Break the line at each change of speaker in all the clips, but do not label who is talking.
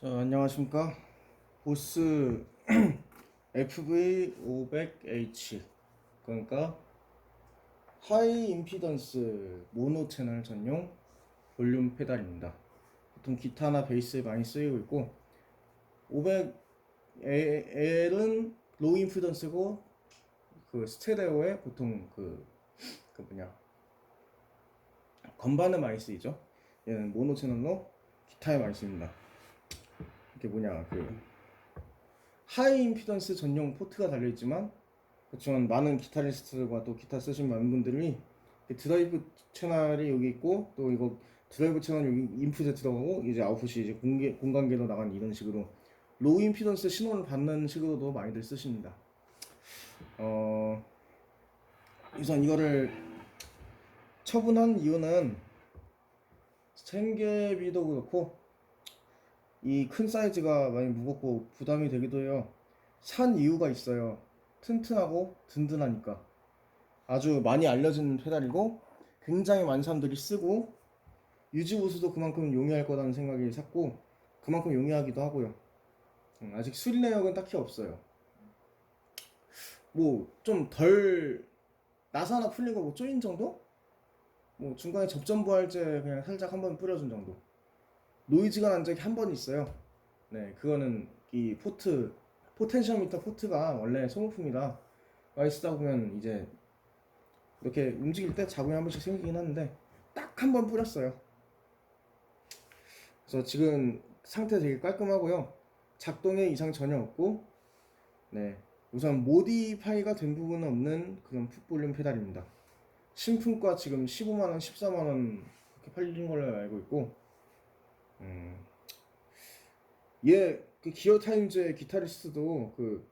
자, 안녕하십니까. 보스 FV500H 그러니까 하이 임피던스 모노 채널 전용 볼륨 페달입니다. 보통 기타나 베이스에 많이 쓰이고 있고 500L은 로우 임피던스고 그 스테레오에 보통 그, 그 뭐냐 건반에 많이 쓰이죠. 얘는 모노 채널로 기타에 많이 쓰입니다. 이게 뭐냐 그 하이 임피던스 전용 포트가 달려 있지만 그렇지만 많은 기타리스트와 또 기타 쓰신 많은 분들이 이 드라이브 채널이 여기 있고 또 이거 드라이브 채널 여기 인풋에 들어가고 이제 아웃풋이 이제 공개, 공간계로 나가는 이런 식으로 로우 임피던스 신호를 받는 식으로도 많이들 쓰십니다. 어 우선 이거를 처분한 이유는 생계비도 그렇고 이 큰 사이즈가 많이 무겁고 부담이 되기도 해요. 산 이유가 있어요. 튼튼하고 든든하니까. 아주 많이 알려진 페달이고 굉장히 많은 사람들이 쓰고 유지 보수도 그만큼 용이할 거라는 생각이 샀고 그만큼 용이하기도 하고요. 음, 아직 수리 내역은 딱히 없어요. 뭐 좀 덜 나사나 풀리고 뭐 쪼인 정도? 뭐 중간에 접전부활제 그냥 살짝 한번 뿌려준 정도. 노이즈가 난 적이 한 번 있어요. 네, 그거는 이 포트 포텐시오미터 포트가 원래 소모품이라 많이 쓰다 보면 이제 이렇게 움직일 때 자국이 한 번씩 생기긴 하는데 딱 한 번 뿌렸어요. 그래서 지금 상태 되게 깔끔하고요. 작동에 이상 전혀 없고 네 우선 모디파이가 된 부분은 없는 그런 풋볼륨 페달입니다. 신품가 지금 15만원, 14만원 그렇게 팔린 걸로 알고 있고 음. 얘, 그 기어 타임즈의 기타리스트도 그,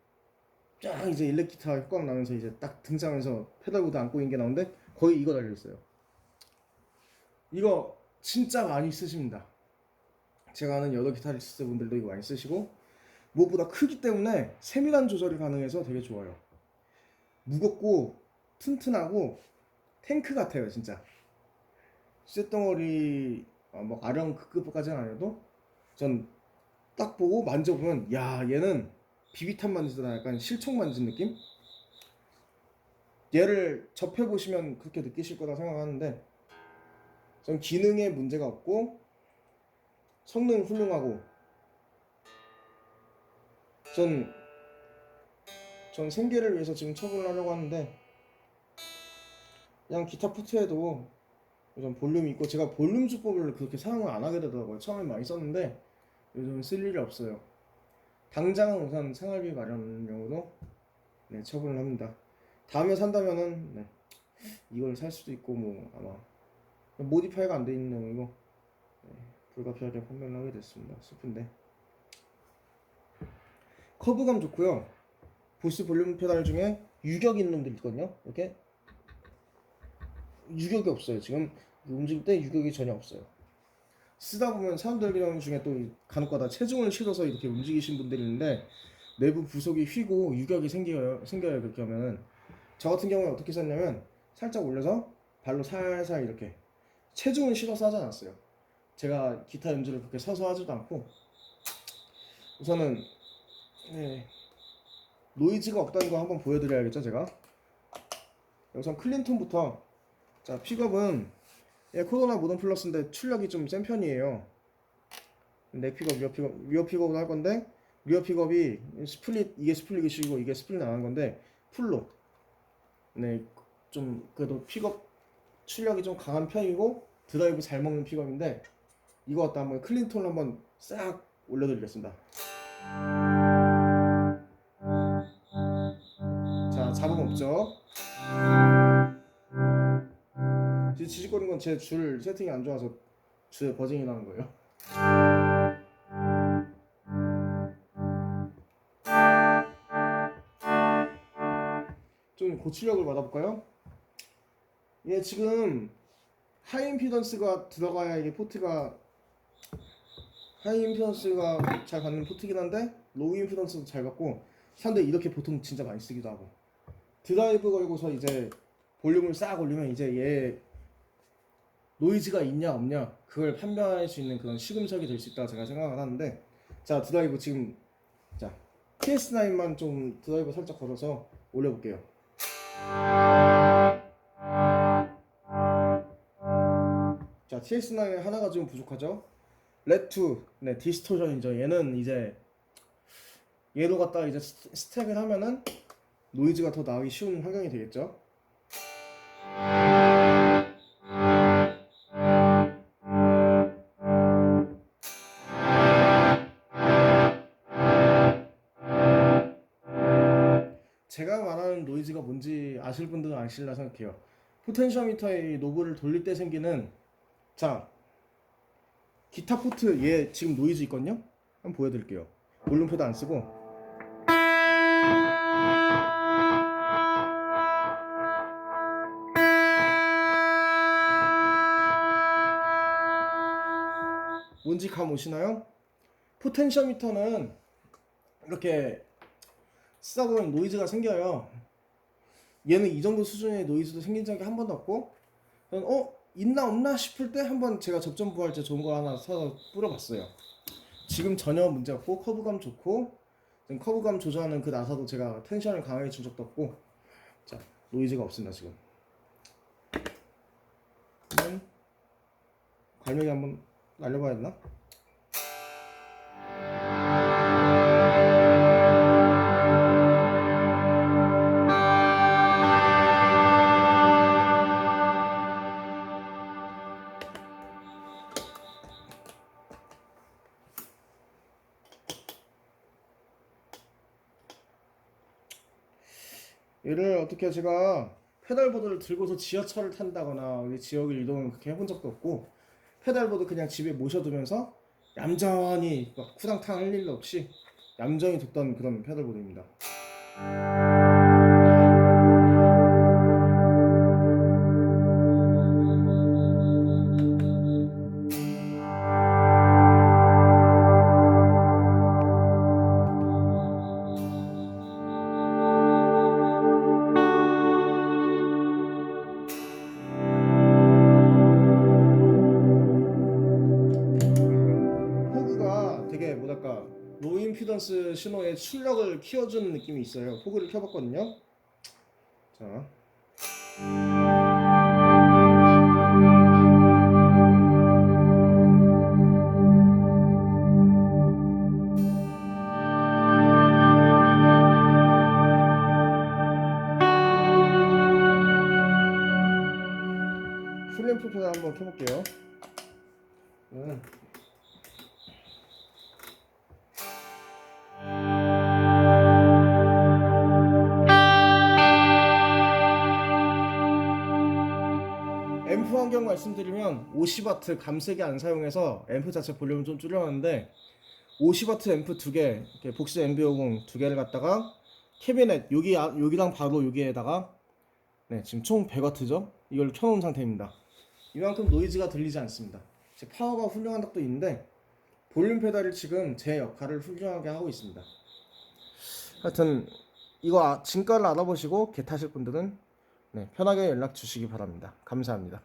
쫙 이제 일렉 기타 효과음 나면서 이제 딱 등장해서 페달보드 안고 있는 게 나오는데 거의 이거 달려있어요. 이거 진짜 많이 쓰십니다. 제가 아는 여러 기타리스트 분들도 이거 많이 쓰시고, 무엇보다 크기 때문에 세밀한 조절이 가능해서 되게 좋아요. 무겁고, 튼튼하고, 탱크 같아요, 진짜. 쇳덩어리 어, 뭐 아령 그 급까지는 아니어도 전 딱 보고 만져보면 야 얘는 비비탄 만지다 약간 실총 만진 느낌? 얘를 접해 보시면 그렇게 느끼실 거라 생각하는데 전 기능에 문제가 없고 성능 훌륭하고 전, 전 생계를 위해서 지금 처분을 하려고 하는데 그냥 기타 포트에도 요즘 볼륨이 있고 제가 볼륨 수법을 그렇게 사용을 안 하게 되더라고요. 처음에 많이 썼는데 요즘 쓸 일이 없어요. 당장은 우선 생활비 마련용으로 네, 처분을 합니다. 다음에 산다면은 네, 이걸 살 수도 있고 뭐 아마 모디파이가 안 돼 있는 놈이고 네, 불가피하게 판매를 하게 됐습니다. 슬픈데 커브감 좋고요. 보스 볼륨 페달 중에 유격 있는 놈들 있거든요. 이렇게 유격이 없어요. 지금 움직일 때 유격이 전혀 없어요. 쓰다 보면 사람들 중에 또 간혹가다 체중을 실어서 이렇게 움직이신 분들이 있는데 내부 부속이 휘고 유격이 생겨요. 생겨요. 그렇게 하면은 저 같은 경우에 어떻게 썼냐면 살짝 올려서 발로 살살 이렇게 체중을 실어서 하지 않았어요. 제가 기타 연주를 그렇게 서서 하지도 않고 우선은 네, 노이즈가 없다는 거 한번 보여드려야겠죠 제가 우선 클린톤부터 자 픽업은 예, 코로나 모던 플러스인데 출력이 좀 센 편이에요. 넥 픽업, 리어 픽업, 리어 픽업을 할 건데 리어 픽업이 스플릿 이게 스플릿이 시고 이게 스플릿 안한 건데 풀로 네, 좀 그래도 픽업 출력이 좀 강한 편이고 드라이브 잘 먹는 픽업인데 이거 갖다 한번 클린톤을 한번 싹 올려드리겠습니다. 자, 잡음 없죠? 지금 지직거리는 건제 줄 세팅이 안 좋아서 줄에 버징이 나는 거예요. 좀 고출력을 받아볼까요? 얘 지금 하이 임피던스가 들어가야 이게 포트가 하이 임피던스가 잘 받는 포트긴 한데 로우 임피던스도 잘 받고 사람들이 이렇게 보통 진짜 많이 쓰기도 하고 드라이브 걸고서 이제 볼륨을 싹 올리면 이제 얘 노이즈가 있냐 없냐 그걸 판별할 수 있는 그런 시금석이 될 수 있다고 제가 생각을 하는데 자 드라이브 지금 자 PS9만 좀 드라이브 살짝 걸어서 올려볼게요. 자 TS9 하나가 좀 부족하죠? 레투 네 디스토션이죠. 얘는 이제 얘로 갖다 이제 스- 스택을 하면은 노이즈가 더 나기 쉬운 환경이 되겠죠. 제가 말하는 노이즈가 뭔지 아실 분들은 아실라 생각해요. 포텐셔미터의 노브를 돌릴 때 생기는 자 기타 포트 얘 지금 노이즈 있거든요. 한번 보여드릴게요. 볼륨패드 안 쓰고 뭔지 감 오시나요? 포텐셔미터는 이렇게 쓰다 보면 노이즈가 생겨요. 얘는 이 정도 수준의 노이즈도 생긴 적이 한 번도 없고, 어 있나 없나 싶을 때 한 번 제가 접점 부활제 좋은 거 하나 사서 뿌려봤어요. 지금 전혀 문제 없고 커브감 좋고, 커브감 조절하는 그 나사도 제가 텐션을 강하게 준 적도 없고, 자 노이즈가 없습니다 지금. 그러면 갈매기 한번 날려봐야 되나? 얘를 어떻게 제가 페달보드를 들고서 지하철을 탄다거나 지역을 이동을 그렇게 해본 적도 없고 페달보드 그냥 집에 모셔두면서 얌전히 막 쿠당탕 할 일도 없이 얌전히 뒀던 그런 페달보드입니다. 임피던스 신호의 출력을 키워주는 느낌이 있어요. 호그를 켜봤거든요. 자. 풀램프 페달 한번 켜볼게요. 음. 앰프 환경 말씀드리면 50W 감색이 안 사용해서 앰프 자체 볼륨을 좀 줄여놨는데 50W 앰프 두 개, 이렇게 복스 MB50 두 개를 갖다가 캐비넷 여기 아- 여기랑 바로 여기에다가 네 지금 총 100W죠. 이걸 켜놓은 상태입니다. 이만큼 노이즈가 들리지 않습니다. 제 파워가 훌륭한 덕도 있는데 볼륨 페달이 지금 제 역할을 훌륭하게 하고 있습니다. 하여튼 이거 아- 진가를 알아보시고 개 타실 분들은 네, 편하게 연락 주시기 바랍니다. 감사합니다.